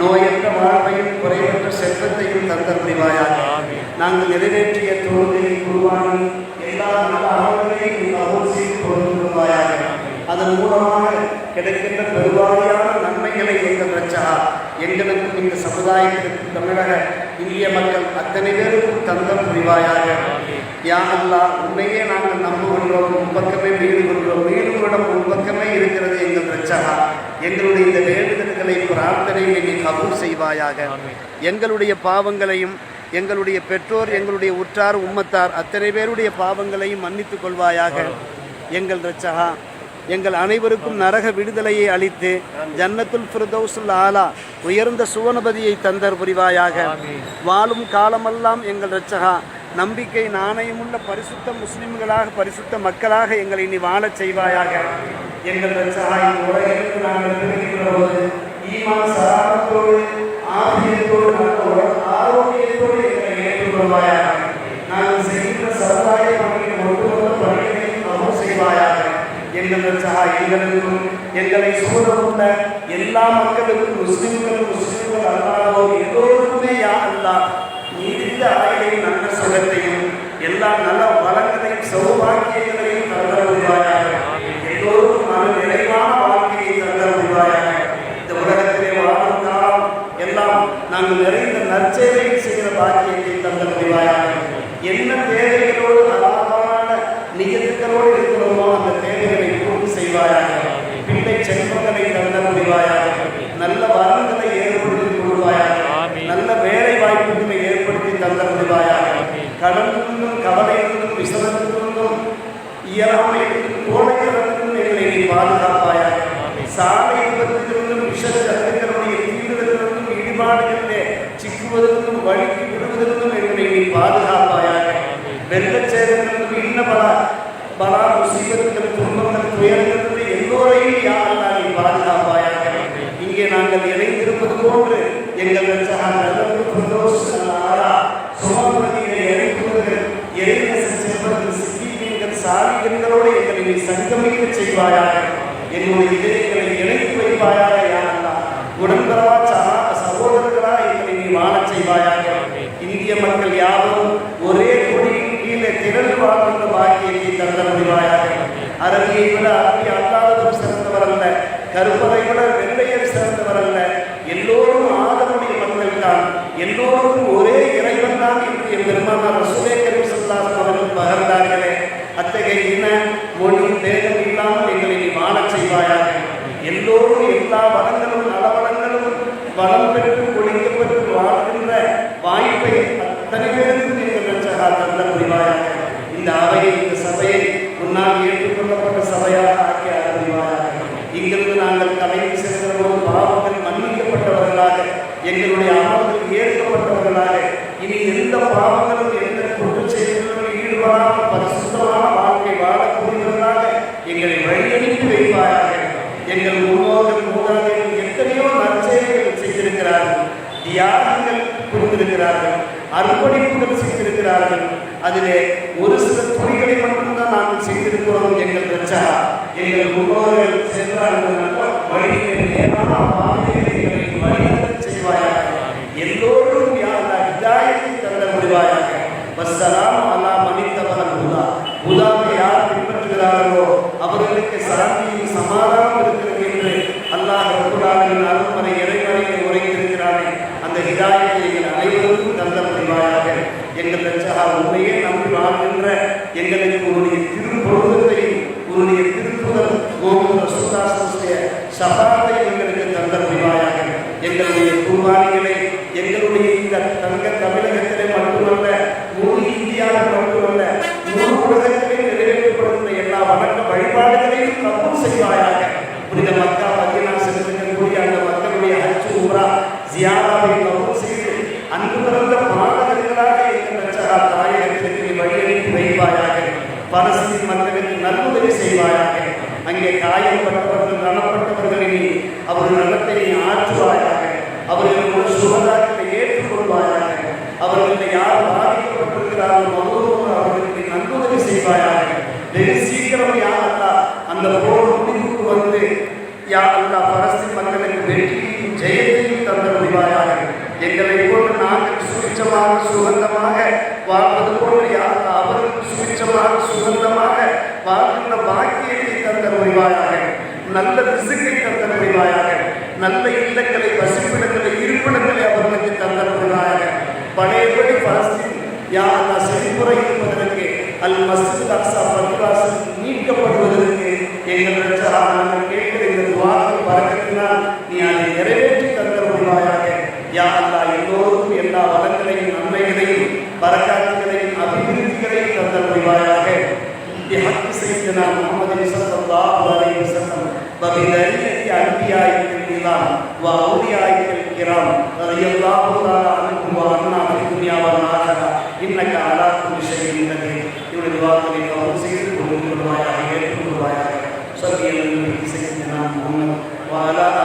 நோயற்ற வாழ்வையும் குறைவற்ற செல்வத்தையும் தந்த புரிவாயாக நாங்கள் நிறைவேற்றிய தொழுகை குருவானி எல்லா நல்ல கபூல் செய்து கொடுத்திருப்பாயாக அதன் மூலமாக கிடைக்கின்ற பெருவாரியான நன்மைகளை எங்கள் ரச்சகா எங்களுக்கும் இந்த சமுதாயத்திற்கும் தமிழக இந்திய மக்கள் அத்தனை பேருக்கும் தந்தம் புரிவாயாக யா அல்லா உன்னையே நாங்கள் நம்புகின்றோம் உன் பக்கமே வீடு கூட உன் பக்கமே இருக்கிறது எங்கள் ரச்சகா எங்களுடைய இந்த வேண்டுதல்களை பிரார்த்தனையை நீ கபூல் செய்வாயாக. எங்களுடைய பாவங்களையும் எங்களுடைய பெற்றோர் எங்களுடைய உற்றார் உம்மத்தார் அத்தனை பேருடைய பாவங்களையும் மன்னித்துக் கொள்வாயாக. எங்கள் ரச்சகா எங்கள் அனைவருக்கும் நரக விடுதலையை அளித்து ஜன்னத்துல் ஃபிர்தௌசுல் ஆலா உயர்ந்த சுவனபதியை தந்தர் புரிவாயாக. வாழும் காலமெல்லாம் எங்கள் ரச்சகா நம்பிக்கை நாணயமுள்ள பரிசுத்த முஸ்லிம்களாக பரிசுத்த மக்களாக எங்களை நீ வாழச் செய்வாயாக. எங்கள் ரச்சகா இந்த உலகிற்கு செய்வாயாக. எங்கள் சகா எங்களுக்கும் எங்களை சூழவுள்ள எல்லா மக்களுக்கும் முஸ்லிம்கள் முஸ்லிம்கள் அல்லாதோர் எல்லோருக்குமே யா அல்லா நீடித்த ஆயுளையும் நல்ல சுகத்தையும் எல்லா நல்ல வளங்களையும் சௌபாக்கியங்களையும் தந்தருவாயாக எல்லோருக்கும் மன நிறைவான வாழ்க்கையை தந்தருவாயாக இந்த உலகத்திலே வாழும் காலம் எல்லாம் நாங்கள் நிறைந்த நற்சேவையை செய்கிற பாக்கியத்தை தந்தருவாயாக என்ன தேவை வெள்ளச்சேதத்திலிருந்து இன்ன பல பலா முசீபத்துகள் துன்பங்கள் துயரங்களிலிருந்து எல்லோரையும் யாரெல்லாம் நீ பாதுகாப்பாயாக இங்கே நாங்கள் இணைந்திருப்பது போன்று எங்கள் நல்லது சுமபதியை இணைப்புவது இறைநேச செல்வர்கள் எங்களை நீ சங்கமிக்க செய்வாயாக என்னுடைய இதயங்களை இணைத்து வைப்பாயாக யாரெல்லாம் உடன்பரவா சகோதரர்களா எங்களை நீ வாழச் செய்வாயாக இந்திய மக்கள் யாவரும் நிகழ்ந்து வாழ்கின்ற பாக்கியத்தை தந்த முடிவாயாக. அரபியை விட அரபி அல்லாததும் சிறந்தவர் அல்ல. கருப்பதை விட வெள்ளையர் சிறந்தவர் அல்ல. எல்லோரும் ஆதரவுடைய மக்கள் தான். எல்லோருக்கும் ஒரே இறைவன் தான் என்று என் பெருமானார் ரசூலே கரீம் ஸல்லல்லாஹு அவர்கள் பகர்ந்தார்களே. அத்தகைய இன மொழி தேகம் இல்லாமல் எங்களை நீ வாழச் செய்வாயாக. எல்லோரும் எல்லா வளங்களும் நலவளங்களும் வளம் பெற்று ஒழிக்கப்பட்டு வாழ்கின்ற வாய்ப்பை அத்தனை பேருக்கும் நீங்கள் ரட்சகா தந்த முடிவாயாக இந்த அவையை இந்த சபையை உன்னால் ஏற்றுக்கொள்ளப்பட்ட சபையாக ஆக்கி அறிவாயாக இங்கிருந்து நாங்கள் தலைமை சென்ற போது பாவங்கள் மன்னிக்கப்பட்டவர்களாக எங்களுடைய அமல்கள் ஏற்கப்பட்டவர்களாக இனி எந்த பாவங்களும் எந்த குற்றச்செயல்களிலும் ஈடுபடாமல் பரிசுத்தமான வாழ்க்கை வாழக்கூடியவர்களாக எங்களை வழியனுப்பி வைப்பாயாக எங்கள் முன்னோர்கள் மூதாதைகள் எத்தனையோ நற்செயல்கள் செய்திருக்கிறார்கள் தியாகங்கள் புரிந்திருக்கிறார்கள் அர்ப்பணிப்புகள் செய்திருக்கிறார்கள். அதிலே ஒரு சில துணிகளை மட்டும்தான் நாங்கள் செய்திருக்கிறோம் எங்கள் ரச்சா எங்கள் முன்னோர்கள் சென்றார்கள் வழியிலே நேரான செய்வாயாக. எல்லோரும் யாரா இதாயத்தை தந்த முடிவாயாக. வசலாம் யார் பின்பற்றுகிறார்களோ அவர்களுக்கு சாந்தியும் சமாதானம் இருக்கிறது என்று அல்லாஹ் ரபுல்லாவின் அருள்மறை இறைவரையை உரைத்திருக்கிறானே அந்த ஹிதாயத்தை சபாவை எங்களுக்கு தந்த முடிவாயாக எங்களுடைய குர்பானிகளை எங்களுடைய இந்த தங்க தமிழகத்திலே மட்டுமல்ல முழு இந்தியாவில் மட்டுமல்ல முழு உலகத்திலே நிறைவேற்றப்படுகின்ற எல்லா வணக்க வழிபாடுகளையும் கபூல் செய்வாயாக. புனித மக்கா மதியனா செலுத்தக்கூடிய அந்த மக்களுடைய அச்சு உரா ஜியாராவை கபூல் செய்து அன்பு பிறந்த பாடகர்களாக எங்கள் தாயகத்திற்கு நீ வழியனுப்பி வைப்பாயாக. பலஸ்தீன் மக்களுக்கு நன்முதவி செய்வாயாக. அங்கே காயப்பட்டவர்கள் நலப்பட்டவர்களை நீ அவர்கள் நலத்தை ஆற்றுவாயாக அவர்களுக்கு ஒரு சுகதாரத்தை ஏற்றுக்கொள்வாயாக அவர்களுக்கு யார் பாதிக்கப்பட்டிருக்கிறார்கள் மருத்துவம் அவர்களுக்கு நன்முதவி செய்வாயாக. வெகு சீக்கிரம் யார் அல்லா அந்த போர் முடிவுக்கு வந்து யார் அல்லா பலஸ்தீன் மக்களுக்கு வெற்றியையும் ஜெயத்தையும் தந்த முடிவாயாக எங்களை போன்று நாங்கள் சுபிச்சமாக சுகந்தமாக வாழ்வது போன்று யார் அவர்களுக்கு சுபிச்சமாக சுகந்தமாக வாழ்கின்ற பாக்கியத்தை தந்த முடிவாயாக நல்ல திசுக்கை தந்த நல்ல இல்லங்களை வசிப்பிடங்களை இருப்பிடங்களை அவர்களுக்கு தந்த பழையபடி பலஸ்தீன் யார் அல்லா செழிப்புரை இருப்பதற்கு அல் மசித் அக்சா பள்ளிவாசல் மீட்கப்படுவதற்கு எங்கள் ரட்சகா கேட்கிற இந்த துவாரம் பறக்கத்தினால் நீ அதை நிறைவேற்றி தந்த முடிவாயாக யா அல்லா எல்லோருக்கும் எல்லா வளங்களையும் وبذرية أنبيائك الإمام وأوليائك الكرام رضي الله تعالى عنكم وعنا في الدنيا والآخرة إنك على كل شيء قدير يولد واقعي وأوصيك بهم الرواية غيركم الرواية صلي على النبي سيدنا وعلى آله